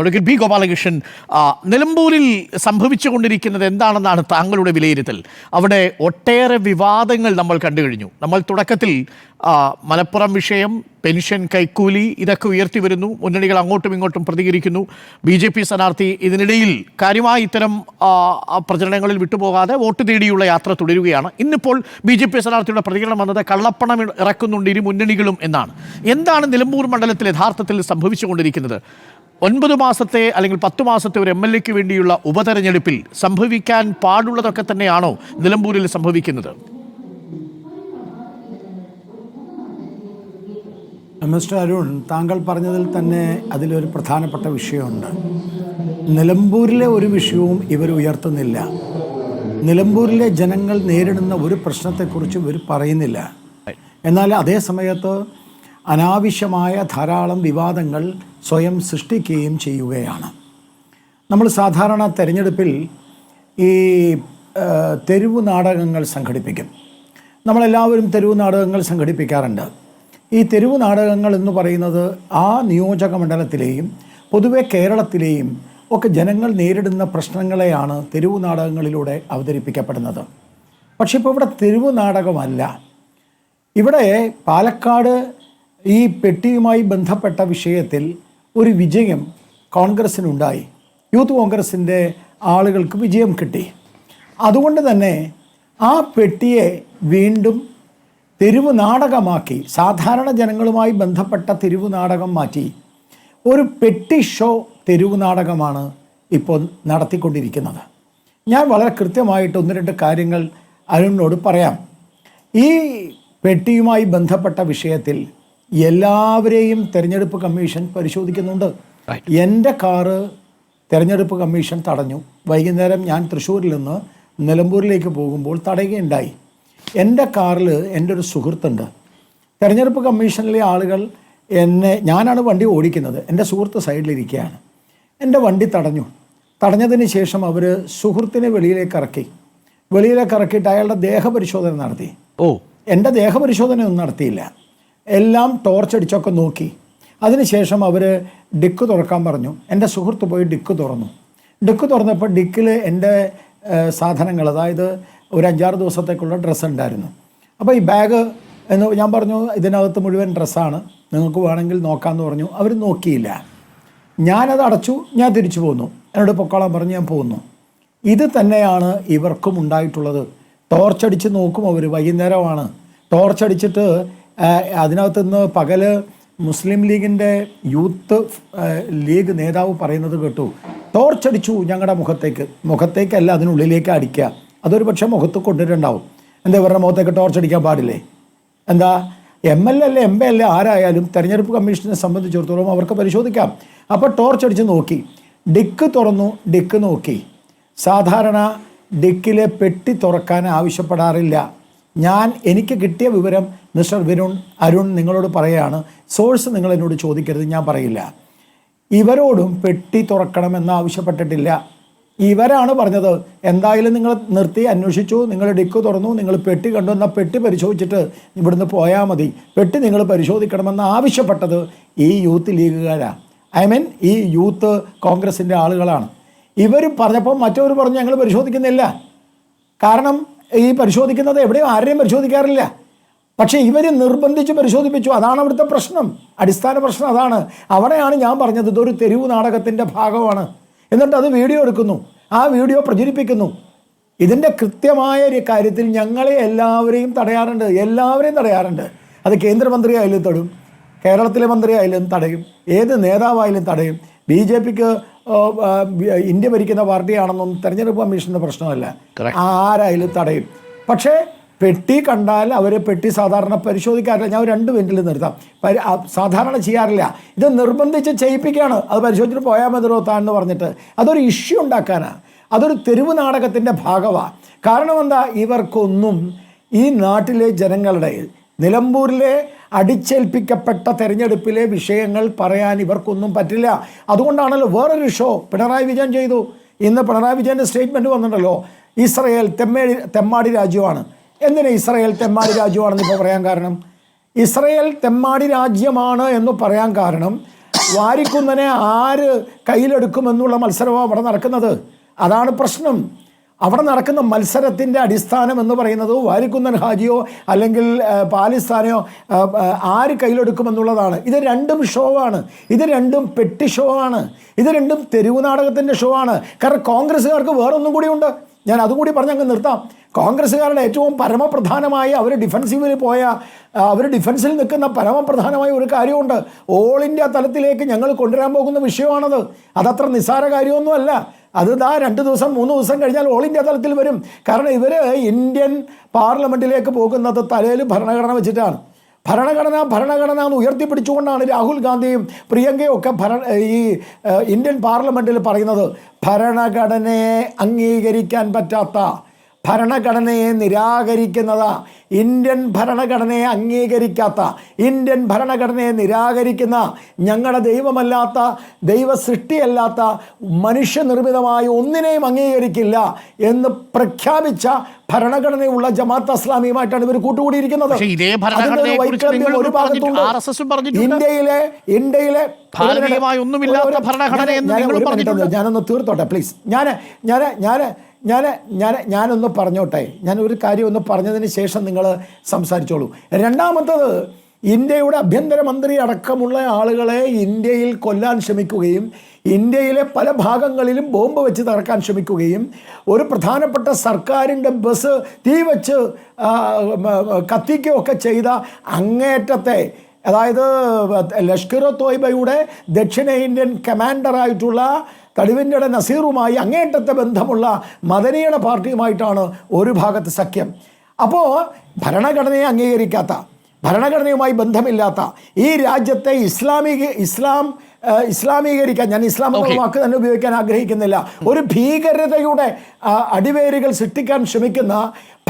ഒടുവിൽ ബി ഗോപാലകൃഷ്ണൻ നിലമ്പൂരിൽ സംഭവിച്ചുകൊണ്ടിരിക്കുന്നത് എന്താണെന്നാണ് താങ്കളുടെ വിലയിരുത്തൽ? അവിടെ ഒട്ടേറെ വിവാദങ്ങൾ നമ്മൾ കണ്ടു കഴിഞ്ഞു. നമ്മൾ തുടക്കത്തിൽ മലപ്പുറം വിഷയം പെൻഷൻ കൈക്കൂലി ഇതൊക്കെ ഉയർത്തി വരുന്നു. മുന്നണികൾ അങ്ങോട്ടും ഇങ്ങോട്ടും പ്രതികരിക്കുന്നു. ബി ജെ പി സ്ഥാനാർത്ഥി ഇതിനിടയിൽ കാര്യമായ ഇത്തരം പ്രചരണങ്ങളിൽ വിട്ടുപോകാതെ വോട്ട് തേടിയുള്ള യാത്ര തുടരുകയാണ്. ഇന്നിപ്പോൾ ബി ജെ പി സ്ഥാനാർത്ഥിയുടെ പ്രതികരണം വന്നത് കള്ളപ്പണം ഇറക്കുന്നുണ്ട് ഇരു മുന്നണികളും എന്നാണ്. എന്താണ് നിലമ്പൂർ മണ്ഡലത്തിൽ യഥാർത്ഥത്തിൽ സംഭവിച്ചുകൊണ്ടിരിക്കുന്നത്? ഒൻപത് മാസത്തെ അല്ലെങ്കിൽ പത്ത് മാസത്തെ ഒരു എം എൽ എക്ക് വേണ്ടിയുള്ള ഉപതെരഞ്ഞെടുപ്പിൽ സംഭവിക്കാൻ പാടുള്ളതൊക്കെ തന്നെയാണോ നിലമ്പൂരിൽ സംഭവിക്കുന്നത്? മിസ്റ്റർ അരുൺ താങ്കൾ പറഞ്ഞതിൽ തന്നെ അതിലൊരു പ്രധാനപ്പെട്ട വിഷയമുണ്ട്. നിലമ്പൂരിലെ ഒരു വിഷയവും ഇവർ ഉയർത്തുന്നില്ല. നിലമ്പൂരിലെ ജനങ്ങൾ നേരിടുന്ന ഒരു പ്രശ്നത്തെക്കുറിച്ചും ഇവർ പറയുന്നില്ല. എന്നാൽ അതേ സമയത്ത് അനാവശ്യമായ ധാരാളം വിവാദങ്ങൾ സ്വയം സൃഷ്ടിക്കുകയും ചെയ്യുകയാണ്. നമ്മൾ സാധാരണ തെരഞ്ഞെടുപ്പിൽ ഈ തെരുവു നാടകങ്ങൾ സംഘടിപ്പിക്കും. നമ്മളെല്ലാവരും തെരുവു നാടകങ്ങൾ സംഘടിപ്പിക്കാറുണ്ട്. ഈ തെരുവു നാടകങ്ങൾ എന്ന് പറയുന്നത് ആ നിയോജക മണ്ഡലത്തിലെയും പൊതുവെ കേരളത്തിലെയും ഒക്കെ ജനങ്ങൾ നേരിടുന്ന പ്രശ്നങ്ങളെയാണ് തെരുവു നാടകങ്ങളിലൂടെ അവതരിപ്പിക്കപ്പെടുന്നത്. പക്ഷേ ഇപ്പോൾ ഇവിടെ തെരുവു നാടകമല്ല. ഇവിടെ പാലക്കാട് ഈ പെട്ടിയുമായി ബന്ധപ്പെട്ട വിഷയത്തിൽ ഒരു വിജയം കോൺഗ്രസ്സിനുണ്ടായി. യൂത്ത് കോൺഗ്രസിന്റെ ആളുകൾക്ക് വിജയം കിട്ടി. അതുകൊണ്ട് തന്നെ ആ പെട്ടിയെ വീണ്ടും തെരുവ് നാടകമാക്കി സാധാരണ ജനങ്ങളുമായി ബന്ധപ്പെട്ട തെരുവ് നാടകം മാറ്റി. ഒരു പെട്ടി ഷോ തെരുവ് നാടകമാണ് ഇപ്പോൾ നടത്തിക്കൊണ്ടിരിക്കുന്നത്. ഞാൻ വളരെ കൃത്യമായിട്ട് ഒന്ന് രണ്ട് കാര്യങ്ങൾ അരുണിനോട് പറയാം. ഈ പെട്ടിയുമായി ബന്ധപ്പെട്ട വിഷയത്തിൽ എല്ലാവരെയും തെരഞ്ഞെടുപ്പ് കമ്മീഷൻ പരിശോധിക്കുന്നുണ്ട്. എന്റെ കാറ് തെരഞ്ഞെടുപ്പ് കമ്മീഷൻ തടഞ്ഞു. വൈകുന്നേരം ഞാൻ തൃശ്ശൂരിൽ നിന്ന് നിലമ്പൂരിലേക്ക് പോകുമ്പോൾ തടയുകയുണ്ടായി. എന്റെ കാറിൽ എന്റെ ഒരു സുഹൃത്തുണ്ട്. തെരഞ്ഞെടുപ്പ് കമ്മീഷനിലെ ആളുകൾ എന്നെ ഞാനാണ് വണ്ടി ഓടിക്കുന്നത്. എന്റെ സുഹൃത്ത് സൈഡിലിരിക്കുകയാണ്. എന്റെ വണ്ടി തടഞ്ഞു. തടഞ്ഞതിന് ശേഷം അവർ സുഹൃത്തിനെ വെളിയിലേക്ക് ഇറക്കി. വെളിയിലേക്ക് ഇറക്കിയിട്ട് അയാളുടെ ദേഹപരിശോധന നടത്തി. ഓ. എന്റെ ദേഹപരിശോധനയൊന്നും നടത്തിയില്ല. എല്ലാം ടോർച്ച് ടോർച്ചടിച്ചൊക്കെ നോക്കി. അതിനുശേഷം അവർ ഡിക്ക് തുറക്കാൻ പറഞ്ഞു. എന്റെ സുഹൃത്ത് പോയി ഡിക്ക് തുറന്നു. ഡിക്ക് തുറന്നപ്പോൾ ഡിക്കിൽ എന്റെ സാധനങ്ങൾ അതായത് ഒരു അഞ്ചാറ് ദിവസത്തേക്കുള്ള ഡ്രസ്സ് ഉണ്ടായിരുന്നു. അപ്പോൾ ഈ ബാഗ് എന്ന് ഞാൻ പറഞ്ഞു ഇതിനകത്ത് മുഴുവൻ ഡ്രസ്സാണ് നിങ്ങൾക്ക് വേണമെങ്കിൽ നോക്കാമെന്ന് പറഞ്ഞു. അവർ നോക്കിയില്ല. ഞാനത് അടച്ചു ഞാൻ തിരിച്ചു പോന്നു. എന്നോട് പൊക്കോളാൻ പറഞ്ഞ് ഞാൻ പോന്നു. ഇത് തന്നെയാണ് ഇവർക്കും ഉണ്ടായിട്ടുള്ളത്. ടോർച്ചടിച്ച് നോക്കും അവർ വൈകുന്നേരമാണ്. ടോർച്ചടിച്ചിട്ട് അതിനകത്ത് നിന്ന് പകൽ മുസ്ലിം ലീഗിന്റെ യൂത്ത് ലീഗ് നേതാവ് പറയുന്നത് കേട്ടു. ടോർച്ചടിച്ചു ഞങ്ങളുടെ മുഖത്തേക്ക്. മുഖത്തേക്കല്ല അതിനുള്ളിലേക്ക് അടിക്കുക. അതൊരു പക്ഷേ മുഖത്ത് കൊണ്ടിട്ടുണ്ടാവും. എന്താ ഇവരുടെ മുഖത്തേക്ക് ടോർച്ചടിക്കാൻ പാടില്ലേ? എന്താ? എം എൽ എ അല്ലേ എം പി അല്ലേ ആരായാലും തെരഞ്ഞെടുപ്പ് കമ്മീഷനെ സംബന്ധിച്ചിടത്തോളം അവർക്ക് പരിശോധിക്കാം. അപ്പോൾ ടോർച്ച് അടിച്ച് നോക്കി. ഡിക്ക് തുറന്നു ഡിക്ക് നോക്കി. സാധാരണ ഡിക്കിലെ പെട്ടി തുറക്കാൻ ആവശ്യപ്പെടാറില്ല. ഞാൻ എനിക്ക് കിട്ടിയ വിവരം മിസ്റ്റർ വിരുൺ അരുൺ നിങ്ങളോട് പറയുകയാണ് സോഴ്സ് നിങ്ങൾ എന്നോട് ചോദിക്കരുത് ഞാൻ പറയില്ല. ഇവരോടും പെട്ടി തുറക്കണമെന്ന് ആവശ്യപ്പെട്ടിട്ടില്ല. ഇവരാണ് പറഞ്ഞത്. എന്തായാലും നിങ്ങൾ നിർത്തി അന്വേഷിച്ചു നിങ്ങൾ ഡിക്ക് തുറന്നു നിങ്ങൾ പെട്ടി കണ്ടു എന്നാൽ പെട്ടി പരിശോധിച്ചിട്ട് ഇവിടുന്ന് പോയാൽ മതി. പെട്ടി നിങ്ങൾ പരിശോധിക്കണമെന്ന് ആവശ്യപ്പെട്ടത് ഈ യൂത്ത് ലീഗുകാരാണ് ഐ മീൻ ഈ യൂത്ത് കോൺഗ്രസിന്റെ ആളുകളാണ്. ഇവർ പറഞ്ഞപ്പോൾ മറ്റവർ പറഞ്ഞു ഞങ്ങൾ പരിശോധിക്കുന്നില്ല. കാരണം ഈ പരിശോധിക്കുന്നത് എവിടെയും ആരെയും പരിശോധിക്കാറില്ല. പക്ഷേ ഇവർ നിർബന്ധിച്ച് പരിശോധിപ്പിച്ചു. അതാണ് അവിടുത്തെ പ്രശ്നം. അടിസ്ഥാന പ്രശ്നം അതാണ്. അവിടെയാണ് ഞാൻ പറഞ്ഞത് ഇതൊരു തെരുവ് നാടകത്തിന്റെ ഭാഗമാണ്. എന്നിട്ട് അത് വീഡിയോ എടുക്കുന്നു. ആ വീഡിയോ പ്രചരിപ്പിക്കുന്നു. ഇതിന്റെ കൃത്യമായ ഒരു കാര്യത്തിൽ ഞങ്ങളെ എല്ലാവരെയും തടയാറുണ്ട്. എല്ലാവരെയും തടയാറുണ്ട്. അത് കേന്ദ്രമന്ത്രിയായാലും തടും. കേരളത്തിലെ മന്ത്രിയായാലും തടയും. ഏത് നേതാവായാലും തടയും. ബി ജെ പിക്ക് ഇന്ത്യ ഭരിക്കുന്ന പാർട്ടിയാണെന്നൊന്നും തെരഞ്ഞെടുപ്പ് കമ്മീഷന്റെ പ്രശ്നമല്ല. ആരായാലും തടയും. പക്ഷേ പെട്ടി കണ്ടാൽ അവർ പെട്ടി സാധാരണ പരിശോധിക്കാറില്ല. ഞാൻ രണ്ട് മിനിറ്റിൽ നിർത്താം. സാധാരണ ചെയ്യാറില്ല. ഇത് നിർബന്ധിച്ച് ചെയ്യിപ്പിക്കുകയാണ്. അത് പരിശോധിച്ചിട്ട് പോയാൽ മതി താൻ പറഞ്ഞിട്ട്. അതൊരു ഇഷ്യൂ ഉണ്ടാക്കാനാണ് അതൊരു തെരുവ് നാടകത്തിന്റെ ഭാഗമാണ് കാരണം എന്താ ഇവർക്കൊന്നും ഈ നാട്ടിലെ ജനങ്ങളുടെ നിലമ്പൂരിലെ അടിച്ചേൽപ്പിക്കപ്പെട്ട തെരഞ്ഞെടുപ്പിലെ വിഷയങ്ങൾ പറയാൻ ഇവർക്കൊന്നും പറ്റില്ല. അതുകൊണ്ടാണല്ലോ വേറൊരു ഷോ പിണറായി വിജയൻ ചെയ്തു. ഇന്ന് പിണറായി വിജയന്റെ സ്റ്റേറ്റ്മെന്റ് വന്നിട്ടുണ്ടല്ലോ ഇസ്രയേൽ തെമ്മേടി തെമ്മാടി രാജ്യമാണ്. എന്തിനാ ഇസ്രയേൽ തെമ്മാടി രാജ്യമാണെന്ന് ഇപ്പോൾ പറയാൻ കാരണം? ഇസ്രയേൽ തെമ്മാടി രാജ്യമാണ് എന്ന് പറയാൻ കാരണം വാരിക്കുന്നനെ ആര് കയ്യിലെടുക്കുമെന്നുള്ള മത്സരമാണ് അവിടെ നടക്കുന്നത്. അതാണ് പ്രശ്നം. അവിടെ നടക്കുന്ന മത്സരത്തിന്റെ അടിസ്ഥാനം എന്ന് പറയുന്നത് വാരിക്കുന്നൻ ഹാജിയോ അല്ലെങ്കിൽ പാലിസ്ഥാനെയോ ആര് കയ്യിലെടുക്കുമെന്നുള്ളതാണ്. ഇത് രണ്ടും ഷോ ആണ്. ഇത് രണ്ടും പെട്ടി ഷോ ആണ്. ഇത് രണ്ടും തെരുവ് നാടകത്തിന്റെ ഷോ ആണ്. കാരണം കോൺഗ്രസ്സുകാർക്ക് വേറൊന്നും കൂടിയുണ്ട് ഞാൻ അതും കൂടി പറഞ്ഞ് അങ്ങ് നിർത്താം. കോൺഗ്രസ്സുകാരുടെ ഏറ്റവും പരമപ്രധാനമായ അവർ ഡിഫൻസീവിൽ പോയ അവർ ഡിഫൻസിൽ നിൽക്കുന്ന പരമപ്രധാനമായ ഒരു കാര്യമുണ്ട്. ഓൾ ഇന്ത്യ തലത്തിലേക്ക് ഞങ്ങൾ കൊണ്ടുവരാൻ പോകുന്ന വിഷയമാണത്. അതത്ര നിസ്സാര കാര്യമൊന്നുമല്ല. അത് ദാ രണ്ട് ദിവസം മൂന്ന് ദിവസം കഴിഞ്ഞാൽ ഓൾ ഇന്ത്യ തലത്തിൽ വരും. കാരണം ഇവർ ഇന്ത്യൻ പാർലമെന്റിലേക്ക് പോകുന്നത് തലയിൽ ഭരണഘടന വെച്ചിട്ടാണ്. ഭരണഘടന ഭരണഘടന എന്ന് ഉയർത്തിപ്പിടിച്ചുകൊണ്ടാണ് രാഹുൽ ഗാന്ധിയും പ്രിയങ്കയും ഒക്കെ ഭര ഈ ഇന്ത്യൻ പാർലമെന്റിൽ പറയുന്നത് ഭരണഘടനയെ അംഗീകരിക്കാൻ പറ്റാത്ത ഭരണഘടനയെ നിരാകരിക്കുന്നതാ. ഇന്ത്യൻ ഭരണഘടനയെ അംഗീകരിക്കാത്ത ഇന്ത്യൻ ഭരണഘടനയെ നിരാകരിക്കുന്ന ഞങ്ങളുടെ ദൈവമല്ലാത്ത ദൈവ സൃഷ്ടിയല്ലാത്ത മനുഷ്യനിർമ്മിതമായ ഒന്നിനെയും അംഗീകരിക്കില്ല എന്ന് പ്രഖ്യാപിച്ച ഭരണഘടനയുള്ള ജമാഅത്ത് ഇസ്ലാമിയുമായിട്ടാണ് ഇവർ കൂട്ടുകൂടിയിരിക്കുന്നത്. ഒരു ഭാഗത്തുണ്ട്. ഇന്ത്യയിലെ ഇന്ത്യയിലെ ഭാരതീയമായ ഒന്നുമില്ലാത്ത ഭരണഘടന ഞാനൊന്ന് തീർത്തോട്ടെ പ്ലീസ് ഞാൻ ഞാൻ ഞാൻ ഞാൻ ഞാൻ ഞാനൊന്ന് പറഞ്ഞോട്ടെ. ഞാൻ ഒരു കാര്യം ഒന്ന് പറഞ്ഞതിന് ശേഷം നിങ്ങൾ സംസാരിച്ചോളൂ. രണ്ടാമത്തത് ഇന്ത്യയുടെ ആഭ്യന്തരമന്ത്രി അടക്കമുള്ള ആളുകളെ ഇന്ത്യയിൽ കൊല്ലാൻ ശ്രമിക്കുകയും ഇന്ത്യയിലെ പല ഭാഗങ്ങളിലും ബോംബ് വെച്ച് തകർക്കാൻ ശ്രമിക്കുകയും ഒരു പ്രധാനപ്പെട്ട സർക്കാരിന്റെ ബസ് തീ വെച്ച് കത്തിക്കുകയൊക്കെ ചെയ്ത അങ്ങേറ്റത്തെ അതായത് ലഷ്കർ തോയ്ബയുടെ ദക്ഷിണേന്ത്യൻ കമാൻഡറായിട്ടുള്ള തടിവിന്റെ നസീറുമായി അങ്ങേറ്റത്തെ ബന്ധമുള്ള മദനിയുടെ പാർട്ടിയുമായിട്ടാണ് ഒരു ഭാഗത്ത് സഖ്യം. അപ്പോൾ ഭരണഘടനയെ അംഗീകരിക്കാത്ത ഭരണഘടനയുമായി ബന്ധമില്ലാത്ത ഈ രാജ്യത്തെ ഇസ്ലാമിക ഇസ്ലാം ഇസ്ലാമീകരിക്കാൻ ഞാൻ ഇസ്ലാം എന്നുള്ള വാക്ക് തന്നെ ഉപയോഗിക്കാൻ ആഗ്രഹിക്കുന്നില്ല. ഒരു ഭീകരതയുടെ അടിവേരുകൾ സൃഷ്ടിക്കാൻ ശ്രമിക്കുന്ന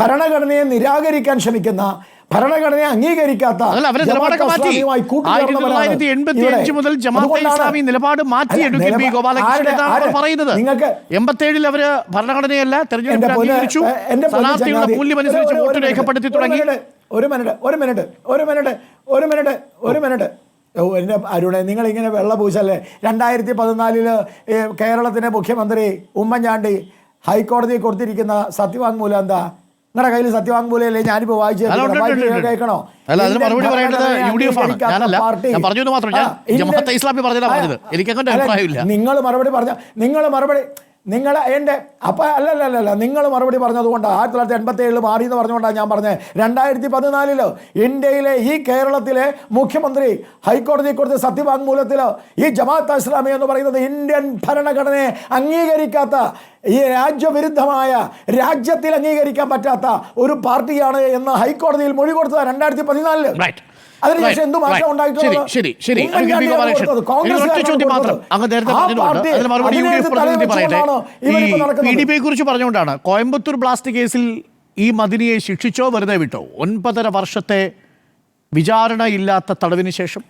ഭരണഘടനയെ നിരാകരിക്കാൻ ശ്രമിക്കുന്ന ഭരണഘടനയെ അംഗീകരിക്കാത്ത. മുതൽ ജമാഅത്തെ ഇസ്ലാമി നിലപാട് മാറ്റി അല്ല, എടുക്കും ബി. നിലപാ- ഗോപാലകൃഷ്ണൻ പറയുന്നത്. എൺപത്തേഴിൽ അവർ ഭരണഘടനയല്ല തെരഞ്ഞെടുപ്പ് അംഗീകരിച്ചു. സ്ഥാനാർത്ഥികളുടെ ഒരു- ഒരു വോട്ട് രേഖപ്പെടുത്തി തുടങ്ങി. ഒരു മിനിറ്റ് ഒരു മിനിറ്റ് ഒരു മിനിറ്റ് ഒരു മിനിറ്റ് ഒരു മിനിറ്റ്. എന്റെ അരുണെ നിങ്ങൾ ഇങ്ങനെ വെള്ള പൂശല്ലേ? രണ്ടായിരത്തി പതിനാലിൽ കേരളത്തിന്റെ മുഖ്യമന്ത്രി ഉമ്മൻചാണ്ടി ഹൈക്കോടതിയിൽ കൊടുത്തിരിക്കുന്ന സത്യവാങ്മൂലം എന്താ? നിങ്ങളുടെ കയ്യിൽ സത്യവാങ്മൂലം ഞാനിപ്പോ വായിച്ചു അല്ല, ഉണ്ട്, ഉണ്ട്, ഉണ്ട്. കേൾക്കണോ അല്ല അതിന് ഇന്ത്യൻ മറുപടി പറയേണ്ടത് യു ഡി എഫ് ആണ് ഞാനല്ല ഞാൻ പറഞ്ഞു മാത്രം ഞാൻ ജമാഅത്തെ ഇസ്ലാമി പറഞ്ഞതാ പറഞ്ഞത്. അഭിപ്രായമില്ല. നിങ്ങൾ മറുപടി പറഞ്ഞ നിങ്ങൾ മറുപടി നിങ്ങൾ എന്റെ അപ്പം അല്ലല്ലല്ല നിങ്ങൾ മറുപടി പറഞ്ഞതുകൊണ്ട് ആയിരത്തി തൊള്ളായിരത്തി എൺപത്തി ഏഴിൽ മാറി എന്ന് പറഞ്ഞുകൊണ്ടാണ് ഞാൻ പറഞ്ഞത് രണ്ടായിരത്തി പതിനാലിലോ ഇന്ത്യയിലെ ഈ കേരളത്തിലെ മുഖ്യമന്ത്രി ഹൈക്കോടതി കൊടുത്ത സത്യവാങ്മൂലത്തിൽ ഈ ജമാഅത്ത് ഇസ്ലാമി എന്ന് പറയുന്നത് ഇന്ത്യൻ ഭരണഘടനയെ അംഗീകരിക്കാത്ത ഈ രാജ്യവിരുദ്ധമായ രാജ്യത്തിൽ അംഗീകരിക്കാൻ പറ്റാത്ത ഒരു പാർട്ടിയാണ് എന്ന് ഹൈക്കോടതിയിൽ മൊഴി കൊടുത്തത് രണ്ടായിരത്തി പതിനാലിൽ. അതിനുശേഷം എന്ത് Right. മാറ്റം ശരി ഉണ്ടായിട്ടുള്ളത് ശരി ഒറ്റ ചോദ്യം മാത്രം കൊടുത്തത്. അങ്ങ് നേരത്തെ പറഞ്ഞതുകൊണ്ട് അതിന് മറുപടി യു ഡി എഫ് പ്രതിനിധി പറയട്ടെ. ഈ ഇവരിപ്പോൾ പി നടക്കുന്നത്. ഡി പിയെ കുറിച്ച് പറഞ്ഞുകൊണ്ടാണ് കോയമ്പത്തൂർ ബ്ലാസ്റ്റ് കേസിൽ ഈ മദിനിയെ ശിക്ഷിച്ചോ വെറുതെ വിട്ടോ? ഒൻപതര വർഷത്തെ വിചാരണ ഇല്ലാത്ത തടവിന് ശേഷം?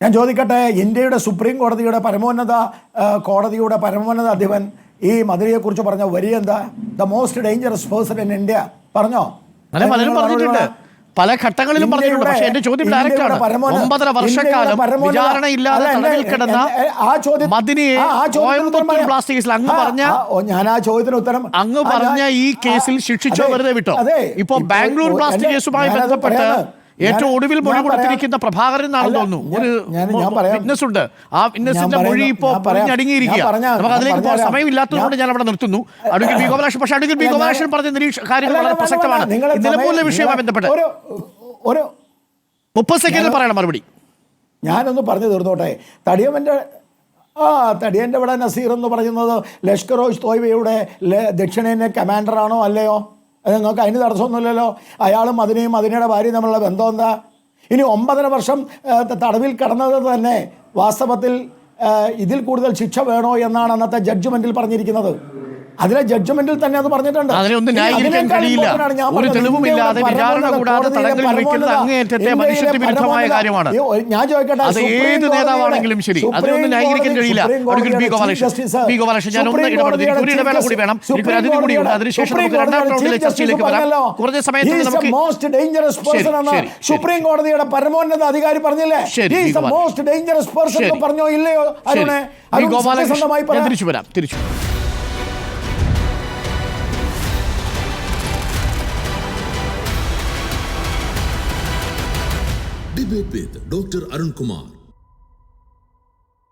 ഞാൻ ചോദിക്കട്ടെ ഇന്ത്യയുടെ സുപ്രീം കോടതിയുടെ പരമോന്നത കോടതിയുടെ പരമോന്നത അധിപൻ ഈ മധുരയെക്കുറിച്ച് പറഞ്ഞ വരി എന്താ? The most dangerous person in India പറഞ്ഞോ? അങ്ങനെ പലരും പറഞ്ഞിട്ടുണ്ട്. പല ഘട്ടങ്ങളിലും പറഞ്ഞിട്ടുണ്ട്. പക്ഷേ എന്റെ ചോദ്യം ഡയറക്റ്റാണ്. ഒമ്പതര വർഷക്കാലം വിചാരണ ഇല്ലാതെ തടവിൽ കിടന്ന മദിനിയെ കോയമ്പത്തൂർ. അങ്ങ് പറഞ്ഞ ഞാൻ ആ ചോദ്യത്തിന് ഉത്തരം അങ്ങ് പറഞ്ഞ ഈ കേസിൽ ശിക്ഷിച്ചോ വെറുതെ വിട്ടോ? ഇപ്പൊ ബാംഗ്ലൂർ പ്ലാസ്റ്റിക് ബ്ലാസ്റ്റ് കേസുമായി ബന്ധപ്പെട്ട്. ഏറ്റവും ഒടുവിൽ മൊഴി കൊടുത്തിരിക്കുന്ന പ്രഭാകരൻ എന്നാണെന്ന് തോന്നുന്നു. ഒരു. വിറ്റ്നസ് ഉണ്ട് ആ വിറ്റ്നസിന്റെ മൊഴി. ഇപ്പോ ഞാൻ പറയാം. പൊളിഞ്ഞടങ്ങിയിരിക്കുക ഞാൻ പറഞ്ഞാ- നമുക്ക് അതിലേക്ക് പോകാൻ സമയമില്ലാത്തതുകൊണ്ട് ഞാൻ അവിടെ നിർത്തുന്നു. അടുക്കൽ ബി ഗോപാലകൃഷ്ണൻ പക്ഷേ അടുക്കൽ ബി ഗോപാലകൃഷ്ണൻ പറഞ്ഞ നിരീക്ഷ കാര്യങ്ങൾ വളരെ പ്രസക്തമാണ്. സമയം- വിഷയവുമായി ബന്ധപ്പെട്ട്. ഒരു മുപ്പത് സെക്കൻഡിൽ പറയണം മറുപടി. ഞാനൊന്ന് പറഞ്ഞു തീർന്നോട്ടെ. തടിയമ്മന്റെ ആ തടിയന്റെ ഇവിടെ നസീർ എന്ന് പറയുന്നത് ലഷ്കറോജ് തോയ്ബയുടെ ലെ- ദക്ഷിണേന്ത്യ കമാൻഡറാണോ അല്ലയോ? അത് നിങ്ങൾക്ക് അതിന് തടസ്സമൊന്നുമില്ലല്ലോ. അയാളും അതിനെയും അതിനയുടെ ഭാര്യയും തമ്മിലുള്ള ബന്ധം എന്താ? ഇനി ഒമ്പതര വർഷം തടവിൽ കടന്നത് തന്നെ വാസ്തവത്തിൽ ഇതിൽ കൂടുതൽ ശിക്ഷ വേണോ എന്നാണ് അന്നത്തെ ജഡ്ജ്മെന്റിൽ പറഞ്ഞിരിക്കുന്നത്. അതിലെ ജഡ്ജ്മെന്റിൽ തന്നെ അത് പറഞ്ഞിട്ടുണ്ട്. ന്യായീകരിക്കാൻ കഴിയില്ല. ഒരു തെളിവുമില്ലാതെ വിചാരണ കൂടാതെ കോടതിയിലെ തടങ്കലിൽ വെക്കുന്നത് അങ്ങേയറ്റത്തെ കാര്യമാണ്. ഞാൻ ചോദിക്കട്ടെ അത് ഏത് നേതാവാണെങ്കിലും ശരി. സുപ്രീം അതിനൊന്നും ന്യായീകരിക്കാൻ കോടതി- കഴിയില്ല. ബി കോടതിയുടെ ഗോപാലകൃഷ്ണൻ. ചീഫ് ബി ഗോപാലകൃഷ്ണൻ ഞാൻ ഒന്ന് സുപ്രീം ഇടപെടുന്നു. എനിക്ക് ഒരു ഇടവേള കൂടി വേണം. എനിക്ക് അതിഥി അതിനുശേഷം നമുക്ക് സുപ്രീം രണ്ടാം റൗണ്ടിലെ ചർച്ചയിലേക്ക് വരാം. സമയത്ത് നമുക്ക് ശരി, എന്ന് ശരി, ശരി. സുപ്രീം കോടതിയുടെ പരമോന്നത അധികാരി പറഞ്ഞില്ലേ? മോസ്റ്റ് ഡേഞ്ചറസ് പേഴ്സൺ പറഞ്ഞോ ഇല്ലയോ അരുണേ? തിരിച്ചു വരാം തിരിച്ചു அதே டாக்டர் அருண்குமார்